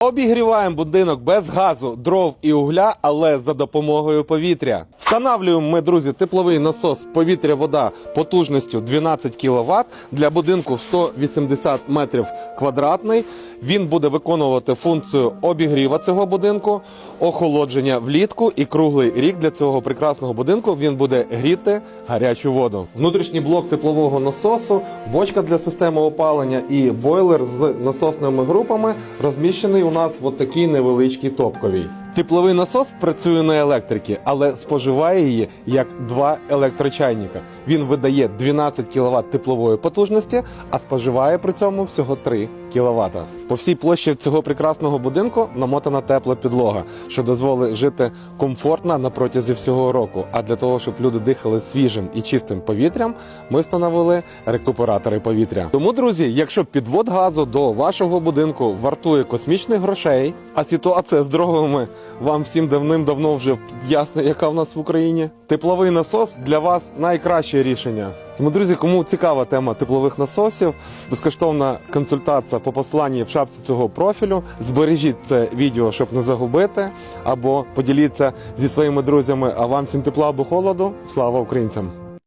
Обігріваємо будинок без газу, дров і угля, але за допомогою повітря. Встановлюємо ми, друзі, тепловий насос повітря-вода потужністю 12 кВт для будинку 180 метрів квадратний. Він буде виконувати функцію обігріва цього будинку, охолодження влітку і круглий рік для цього прекрасного будинку він буде гріти гарячу воду. Внутрішній блок теплового насосу, бочка для системи опалення і бойлер з насосними групами розміщений у нас в отакій такій невеличкій топковій. Тепловий насос працює на електрики, але споживає її як два електрочайника. Він видає 12 кВт теплової потужності, а споживає при цьому всього 3 кВт. По всій площі цього прекрасного будинку намотана тепла підлога, що дозволить жити комфортно на протязі всього року. А для того, щоб люди дихали свіжим і чистим повітрям, ми встановили рекуператори повітря. Тому, друзі, якщо підвод газу до вашого будинку вартує космічних грошей, а ситуація з дорогами вам всім давним-давно вже ясно, яка в нас в Україні. Тепловий насос для вас найкраще рішення. Тому, друзі, кому цікава тема теплових насосів, безкоштовна консультація по посланні в шапці цього профілю. Збережіть це відео, щоб не загубити, або поділіться зі своїми друзями. А вам всім тепла або холоду. Слава українцям!